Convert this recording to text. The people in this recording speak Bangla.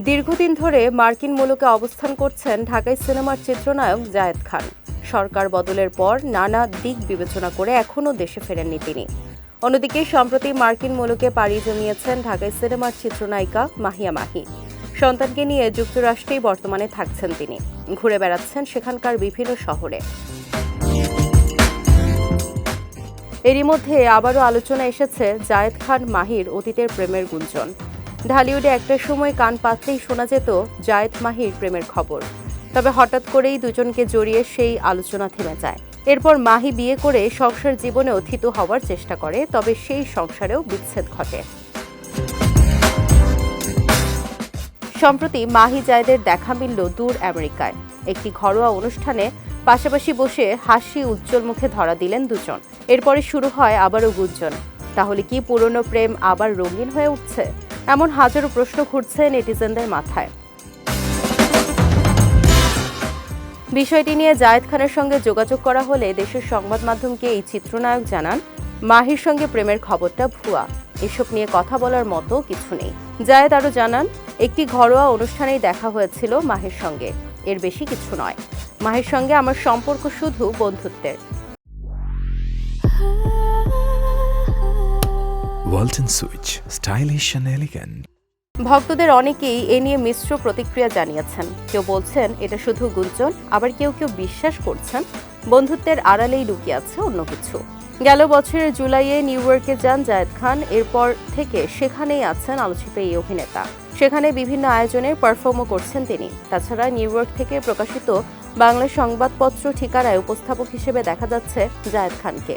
দীর্ঘদিন ধরে মার্কিন মুলুকে অবস্থান করছেন ঢাকাই সিনেমার চিত্রনায়ক জায়েদ খান। সরকার বদলের পর নানা দিক বিবেচনা করে এখনও দেশে ফেরেননি তিনি। অন্যদিকে, সম্প্রতি মার্কিন মুলুকে পাড়ি জমিয়েছেন ঢাকাই সিনেমার চিত্রনায়িকা মাহিয়া মাহি। সন্তানকে নিয়ে যুক্তরাষ্ট্রেই বর্তমানে থাকছেন তিনি। ঘুরে বেড়াচ্ছেন সেখানকার বিভিন্ন শহরে। এরই মধ্যে আবারও আলোচনা এসেছে জায়েদ খান মাহির অতীতের প্রেমের গুঞ্জন। ঢালিউডে একটা সময় কান পাতলেই শোনা যেত জায়েদ মাহির প্রেমের খবর। তবে হঠাৎ করেই দুজনকে জড়িয়ে সেই আলোচনা থেমে যায়। এরপর মাহি বিয়ে করে সংসার জীবনে অথিত হওয়ার চেষ্টা করে, তবে সেই সংসারেও বিচ্ছেদ ঘটে। সম্প্রতি মাহি জায়েদের দেখা মিলল দূর আমেরিকায়। একটি ঘরোয়া অনুষ্ঠানে পাশাপাশি বসে হাসি উজ্জ্বল মুখে ধরা দিলেন দুজন। এরপরে শুরু হয় আবারও গুঞ্জন। তাহলে কি পুরনো প্রেম আবার রঙিন হয়ে উঠছে? এমন হাজারো প্রশ্ন ঘুরছে নেটিজেনদের মাথায়। বিষয়টি নিয়ে জায়েদ খানের সঙ্গে যোগাযোগ করা হলে দেশের সংবাদ মাধ্যমকে এই চিত্রনায়ক জানান, মাহির সঙ্গে প্রেমের খবরটা ভুয়া, এসব নিয়ে কথা বলার মতো কিছু নেই। জায়েদ আরও জানান, একটি ঘরোয়া অনুষ্ঠানেই দেখা হয়েছিল মাহির সঙ্গে, এর বেশি কিছু নয়। মাহির সঙ্গে আমার সম্পর্ক শুধু বন্ধুত্বের। Walton Switch, stylish and elegant. ভক্তদের অনেকেই এ নিয়ে মিশ্র প্রতিক্রিয়া জানিয়েছেন। কেউ বলছেন এটা শুধু গুঞ্জন আবার কেউ কেউ বিশ্বাস করছেন বন্ধুত্বের আড়ালেই লুকিয়ে আছে অন্য কিছু। গেল বছরের জুলাইয়ে নিউ ইয়র্কে যান জায়েদ খান এরপর থেকে সেখানেই আছেন আলোচিত এই অভিনেতা। সেখানে বিভিন্ন আয়োজনে পারফর্মও করছেন তিনি। তাছাড়া নিউ ইয়র্ক থেকে প্রকাশিত বাংলা সংবাদপত্র ঠিকানায় উপস্থাপক হিসেবে দেখা যাচ্ছে জায়েদ খানকে।